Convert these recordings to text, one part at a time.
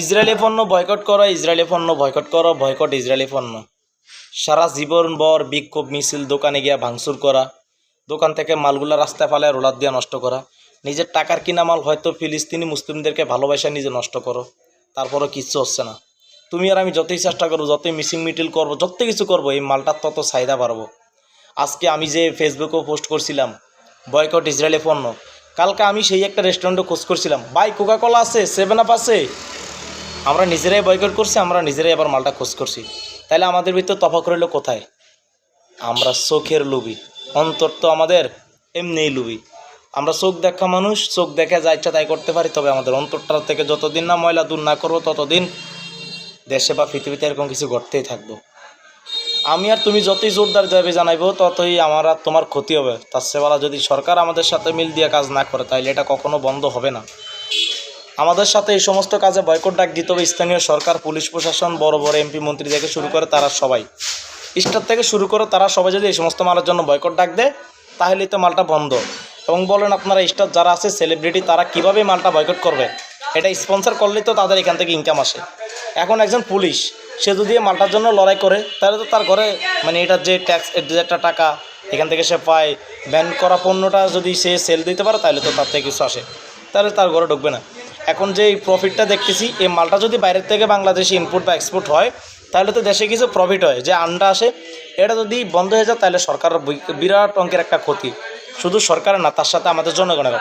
Israeli পণ্য boycott করো Israeli পণ্য বয়কট করো, বয়কট ইসরায়েলি পণ্য। সারা জীবন বর বিক্ষোভ মিছিল, দোকানে গিয়া ভাঙচুর করা, দোকান থেকে মালগুলা রাস্তায় ফালায় রোলার দিয়ে নষ্ট করা। নিজের টাকার কিনা মাল হয়তো ফিলিস্তিনি মুসলিমদেরকে ভালোবাসা, নিজে নষ্ট করো। তারপরও কিচ্ছু হচ্ছে না। তুমি আর আমি যতই চেষ্টা করব, যতই মিসিং মিটিল করব, যত কিছু করব, এই মালটার তত চাহিদা বাড়বো। আজকে আমি যে ফেসবুকেও পোস্ট করছিলাম, বয়কট ইসরায়েলি পণ্য, কালকে আমি সেই একটা রেস্টুরেন্টে খোঁজ করছিলাম, ভাই কোকা কোলা আছে সেভেন আপ আছে। আমরা নিজেরাই বয়কট করছি, আমরা নিজেরাই আবার মালটা খোঁজ করছি। তাহলে আমাদের ভিতর তফাক রইল কোথায়? আমরা চোখের লুবি। অন্তর তো আমাদের এমনিই লুবি। আমরা চোখ দেখা মানুষ, চোখ দেখে যা ইচ্ছা তাই করতে পারি, তবে আমাদের অন্তরটা থেকে যতদিন না ময়লা দূর না করব, ততদিন দেশে বা পৃথিবীতে এরকম কিছু ঘটতেই থাকব। আমি আর তুমি যতই জোরদার যাবে জানাইবো, ততই আমার আর তোমার ক্ষতি হবে। তার সেবেলা যদি সরকার আমাদের সাথে মিল দিয়ে কাজ না করে তাহলে এটা কখনো বন্ধ হবে না। আমাদের সাথে এই সমস্ত কাজে বয়কট ডাক দিতে হবে। স্থানীয় সরকার, পুলিশ প্রশাসন, বড় বড় এমপি মন্ত্রী থেকে শুরু করে তারা সবাই। স্টার থেকে শুরু করে তারা সবাই যদি এই সমস্ত মালের জন্য বয়কট ডাক দেয়, তাহলেই তো মালটা বন্ধ। এবং বলেন আপনারা, স্টার যারা আছে সেলিব্রিটি তারা কীভাবে মালটা বয়কট করবে? এটা স্পন্সর করলেই তো তাদের এখান থেকে ইনকাম আসে। এখন একজন পুলিশ, সে যদি মালটার জন্য লড়াই করে, তাহলে তো তার ঘরে মানে এটার যে ট্যাক্স যে একটা টাকা, এখান থেকে সে পায়। ব্যান করা পণ্যটা যদি সে সেল দিতে পারে, তাহলে তো তার থেকে কিছু আসে। তাহলে তার ঘরে ঢুকবে না। এখন যে প্রফিটটা দেখতেছি, এই মালটা যদি বাইরের থেকে বাংলাদেশে ইনপুট বা এক্সপোর্ট হয়, তাহলে তো দেশে কিছু প্রফিট হয়। যে আন্ডা আসে, এটা যদি বন্ধ হয়ে যায়, তাহলে সরকারের বি- বিরাট অঙ্কের একটা ক্ষতি। শুধু সরকারের না, তার সাথে আমাদের জনগণের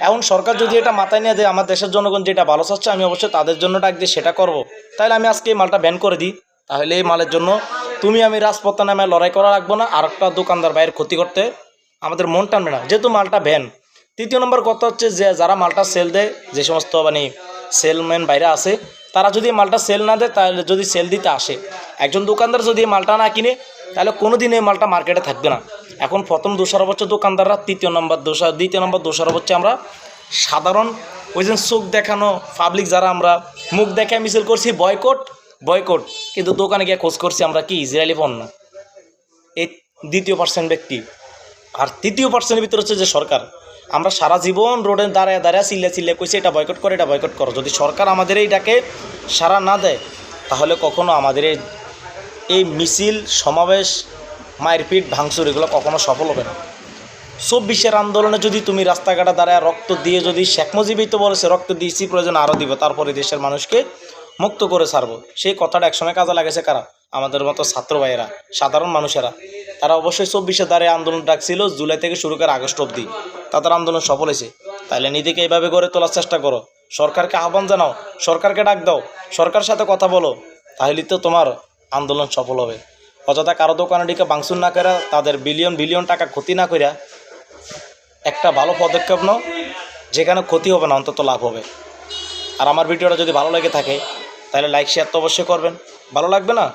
এখন সরকার যদি এটা মাথায় নিয়ে দেয়, আমার দেশের জনগণ যেটা ভালো চাচ্ছে, আমি অবশ্যই তাদের জন্য ডাক দিয়ে সেটা করব। তাহলে আমি আজকে এই মালটা ব্যান করে দিই। তাহলে এই মালের জন্য তুমি আমি রাজপথে নামে লড়াই করা রাখব না আর একটা দোকানদার বাইরের ক্ষতি করতে আমাদের মন টানবে না। যেহেতু মালটা ব্যান তৃতীয় নম্বর কথা হচ্ছে যে, যারা মালটা সেল দেয়, যে সমস্ত মানে সেলম্যান বাইরে আছে, তারা যদি মালটা সেল না দেয়, তাহলে যদি সেল দিতে আসে। একজন দোকানদার যদি মালটা না কিনে, তাহলে কোনো দিন এই মালটা মার্কেটে থাকবে না। এখন প্রথম দোষারোপ হচ্ছে দোকানদাররা, তৃতীয় নম্বর দোষা, দ্বিতীয় নম্বর দোষারোপ হচ্ছে আমরা সাধারণ ওই যে চোখ দেখানো পাবলিক যারা আমরা, মুখ দেখে মিছিল করছি বয়কট বয়কট কিন্তু দোকানে গিয়ে খোঁজ করছি আমরা কি ইসরায়েলি পণ্য? এই দ্বিতীয় পার্সেন্ট ব্যক্তি। আর তৃতীয় পার্সেন্টের ভিতরে হচ্ছে যে সরকার। আমরা সারা জীবন রোডে দাঁড়ায় দাঁড়ায় চিল্লে চিল্লে কইছি, এটা বয়কট করে, এটা বয়কট করো। যদি সরকার আমাদের এইটাকে সারা না দেয়, তাহলে কখনো আমাদের এই মিছিল, সমাবেশ, মারপিট, ভাঙচুর এগুলো কখনো সফল হবে না। চব্বিশের আন্দোলনে যদি তুমি রাস্তাঘাটে দাঁড়ায় রক্ত দিয়ে যদি শেখ বলেছে, রক্ত দিয়েছি, প্রয়োজন আরও দিব। তারপরে দেশের মানুষকে মুক্ত করে ছাড়বো। সেই কথাটা একসময় কাজে লাগেছে কারা? আমাদের মতো ছাত্র ভাইয়েরা, সাধারণ মানুষেরা। তারা অবশ্যই চব্বিশে দাঁড়িয়ে আন্দোলন ডাকছিল, জুলাই থেকে শুরু করে আগস্ট অবধি। তাদের আন্দোলন সফল হয়েছে। তাহলে নিজেকে এইভাবে গড়ে তোলার চেষ্টা করো। সরকারকে আহ্বান জানাও, সরকারকে ডাক দাও সরকার সাথে কথা বলো তাহলে তো তোমার আন্দোলন সফল হবে। অযথা কারও দোকানটিকে বাংসুন না করা তাদের বিলিয়ন বিলিয়ন টাকা ক্ষতি না করিয়া একটা ভালো পদক্ষেপ নাও, যেখানে ক্ষতি হবে না, অন্তত লাভ হবে। আর আমার ভিডিওটা যদি ভালো লেগে থাকে তাহলে লাইক শেয়ার তো অবশ্যই করবেন। ভালো লাগবে না?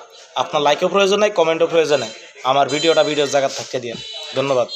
আপনার লাইকও প্রয়োজন নেই কমেন্টও প্রয়োজন নেই। আমার ভিডিওটা ভিডিও জায়গা থাকতে দিন ধন্যবাদ।